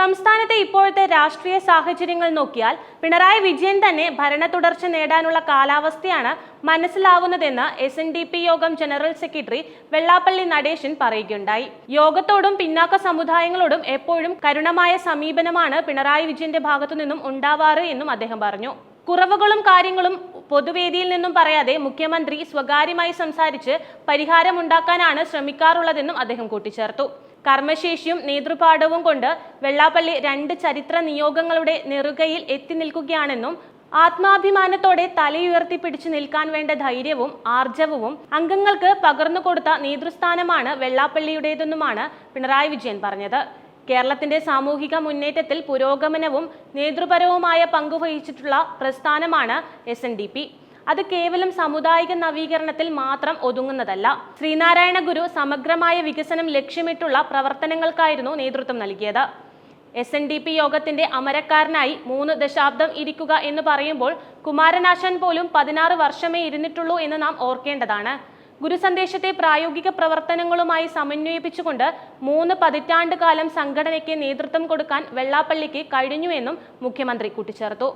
സംസ്ഥാനത്തെ ഇപ്പോഴത്തെ രാഷ്ട്രീയ സാഹചര്യങ്ങൾ നോക്കിയാൽ പിണറായി വിജയൻ തന്നെ ഭരണ തുടർച്ച നേടാനുള്ള കാലാവസ്ഥയാണ് മനസ്സിലാവുന്നതെന്ന് എസ് എൻ ഡി പി യോഗം ജനറൽ സെക്രട്ടറി വെള്ളാപ്പള്ളി നടേശൻ പറയുകയുണ്ടായി. യോഗത്തോടും പിന്നാക്ക സമുദായങ്ങളോടും എപ്പോഴും കരുണമായ സമീപനമാണ് പിണറായി വിജയന്റെ ഭാഗത്തു നിന്നും ഉണ്ടാവാറ് എന്നും അദ്ദേഹം പറഞ്ഞു. കുറവുകളും കാര്യങ്ങളും പൊതുവേദിയിൽ നിന്നും പറയാതെ മുഖ്യമന്ത്രി സ്വകാര്യമായി സംസാരിച്ച് പരിഹാരമുണ്ടാക്കാനാണ് ശ്രമിക്കാറുള്ളതെന്നും അദ്ദേഹം കൂട്ടിച്ചേർത്തു. കർമ്മശേഷിയും നേതൃപാഠവും കൊണ്ട് വെള്ളാപ്പള്ളി രണ്ട് ചരിത്ര നിയോഗങ്ങളുടെ നെറുകയിൽ എത്തി നിൽക്കുകയാണെന്നും ആത്മാഭിമാനത്തോടെ തലയുയർത്തി പിടിച്ചു നിൽക്കാൻ വേണ്ട ധൈര്യവും ആർജവവും അംഗങ്ങൾക്ക് പകർന്നു കൊടുത്ത നേതൃസ്ഥാനമാണ് വെള്ളാപ്പള്ളിയുടേതെന്നുമാണ് പിണറായി വിജയൻ പറഞ്ഞത്. കേരളത്തിന്റെ സാമൂഹിക മുന്നേറ്റത്തിൽ പുരോഗമനവും നേതൃപരവുമായ പങ്കുവഹിച്ചിട്ടുള്ള പ്രസ്ഥാനമാണ് എസ് എൻ ഡി പി. അത് കേവലം സമുദായിക നവീകരണത്തിൽ മാത്രം ഒതുങ്ങുന്നതല്ല. ശ്രീനാരായണ ഗുരു സമഗ്രമായ വികസനം ലക്ഷ്യമിട്ടുള്ള പ്രവർത്തനങ്ങൾക്കായിരുന്നു നേതൃത്വം നൽകിയത്. എസ് എൻ ഡി പി യോഗത്തിന്റെ അമരക്കാരനായി മൂന്ന് ദശാബ്ദം ഇരിക്കുക എന്ന് പറയുമ്പോൾ കുമാരനാശൻ പോലും പതിനാറ് വർഷമേ ഇരുന്നിട്ടുള്ളൂ എന്ന് നാം ഓർക്കേണ്ടതാണ്. ഗുരുസന്ദേശത്തെ പ്രായോഗിക പ്രവർത്തനങ്ങളുമായി സമന്വയിപ്പിച്ചുകൊണ്ട് മൂന്ന് പതിറ്റാണ്ട് കാലം സംഘടനയ്ക്ക് നേതൃത്വം കൊടുക്കാൻ വെള്ളാപ്പള്ളിക്ക് കഴിഞ്ഞുവെന്നും മുഖ്യമന്ത്രി കൂട്ടിച്ചേർത്തു.